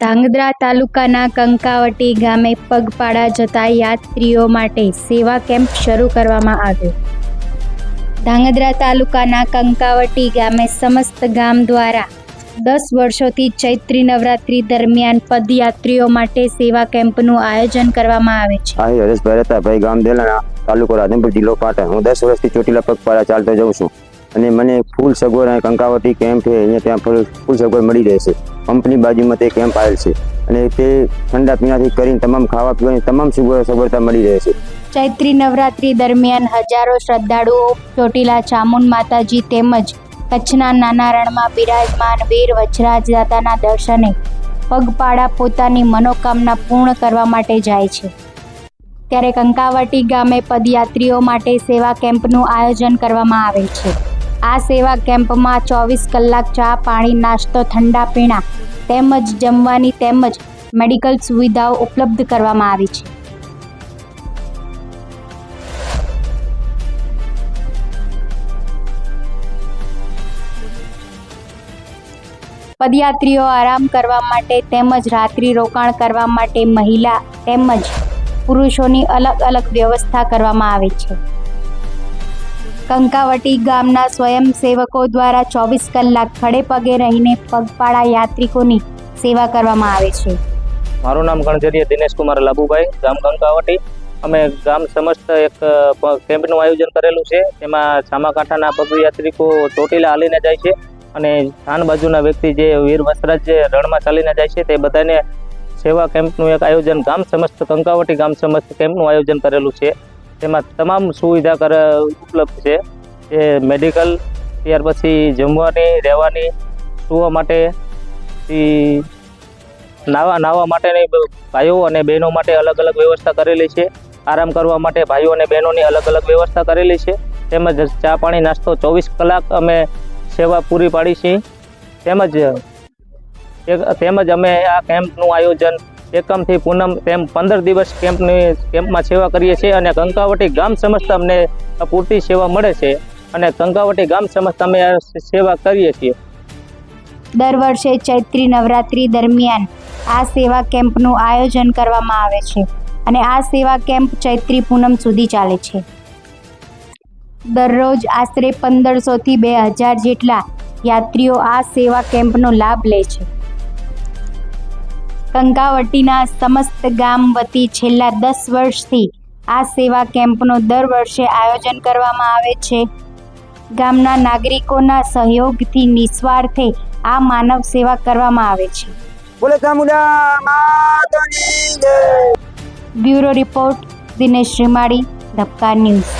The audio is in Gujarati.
ધાંગધ્રા તાલુકાના કંકાવટી ગામે પગપાળા જતા યાત્રીઓ માટે સેવા કેમ્પ શરૂ કરવામાં આવ્યો. ધાંગધ્રા તાલુકાના કંકાવટી ગામે સમસ્ત ગામ દ્વારા દસ વર્ષોથી ચૈત્રી નવરાત્રી દરમિયાન પદયાત્રીઓ માટે સેવા કેમ્પનું આયોજન કરવામાં આવે છે. રતાભાઈ ગામ દેલાણા, તાલુકો રાધનપુર જિલ્લો પાટણ. હું દસ વર્ષથી ચોટીલા પગપાળા ચાલતો જાઉં છું. અને મને ફૂલ સગવડ કંકાવટી કેમ્પ છે, અહીંયા ત્યાં ફૂલ સગવડ મળી રહે છે કંપની બાજુમાં તે કેમ્પ આવેલ છે. અને તે ઠંડા પીણાથી કરીને તમામ ખાવા પીવાની તમામ સગવડ સગવડતા મળી રહે છે. ચૈત્રી નવરાત્રી દરમિયાન હજારો શ્રદ્ધાળુઓ, ચોટીલા ચામુંડ માતાજી તેમજ કચ્છના નાના રણમાં બિરાજમાન વીર વજરાજ દાદાના દર્શને પગપાળા પોતાની મનોકામના પૂર્ણ કરવા માટે જાય છે. ત્યારે કંકાવટી ગામે પદયાત્રીઓ માટે સેવા કેમ્પનું આયોજન કરવામાં આવે છે. આ સેવા કેમ્પમાં ચોવીસ કલાક ચા, પાણી, નાસ્તો, ઠંડા પીણા તેમજ જમવાની તેમજ મેડિકલ સુવિધાઓ ઉપલબ્ધ કરવામાં આવી છે. પદયાત્રીઓ આરામ કરવા માટે તેમજ રાત્રિ રોકાણ કરવા માટે મહિલા તેમજ પુરુષોની અલગ અલગ વ્યવસ્થા કરવામાં આવે છે. કંકાવટી ગામના સ્વયંસેવકો દ્વારા ચોવીસ કલાક ખડે પગે રહીને પગપાળા યાત્રિકોની સેવા કરવામાં આવે છે. મારું નામ ગણજરીય દિનેશ કુમાર લાબુભાઈ, ગામ કંકાવટી. અમે ગામ સમસ્ત એક કેમ્પનું આયોજન કરેલું છે. તેમાં સામાકાંઠાના પગયાત્રિકો ચોટીલા હાલીને જાય છે અને સ્થાન બાજુના વ્યક્તિ જે વીર વસરાજ જે રણમાં ચાલીને જાય છે તે બધાને સેવા કેમ્પનું એક આયોજન ગામ સમસ્ત, કંકાવટી ગામ સમસ્ત કેમ્પનું આયોજન કરેલું છે. તેમાં તમામ સુવિધા કર ઉપલબ્ધ છે. એ મેડિકલ ત્યાર પછી જમવાની, રહેવાની, સુવા માટે નાવા નાવા માટેની ભાઈઓ અને બહેનો માટે અલગ અલગ વ્યવસ્થા કરેલી છે. આરામ કરવા માટે ભાઈઓ અને બહેનોની અલગ અલગ વ્યવસ્થા કરેલી છે. તેમજ ચા પાણી, નાસ્તો ચોવીસ કલાક અમે સેવા પૂરી પાડી છીએ તેમજ તેમજ અમે આ કેમ્પનું આયોજન એકમથી પૂનમ તેમ પંદર દિવસ કેમ્પની કેમ્પમાં સેવા કરીએ છીએ અને કંકાવટી ગામ સમસ્ત અમને પૂરતી સેવા મળે છે અને કંકાવટી ગામ સમસ્ત અમે સેવા કરીએ છીએ. દર વર્ષે ચૈત્રી નવરાત્રી દરમિયાન આ સેવા કેમ્પનું આયોજન કરવામાં આવે છે અને આ સેવા કેમ્પ ચૈત્રી પૂનમ સુધી ચાલે છે. દરરોજ આશરે પંદરસોથી બે હજાર જેટલા યાત્રીઓ આ સેવા કેમ્પનો લાભ લે છે. કંકાવટીના સમસ્ત ગામ વતી છેલ્લા દસ વર્ષથી આ સેવા કેમ્પનું દર વર્ષે આયોજન કરવામાં આવે છે. ગામના નાગરિકોના સહયોગથી નિસ્વાર્થે આ માનવ સેવા કરવામાં આવે છે. બોલે bureau report Dinesh Rimadi Dhabkar news.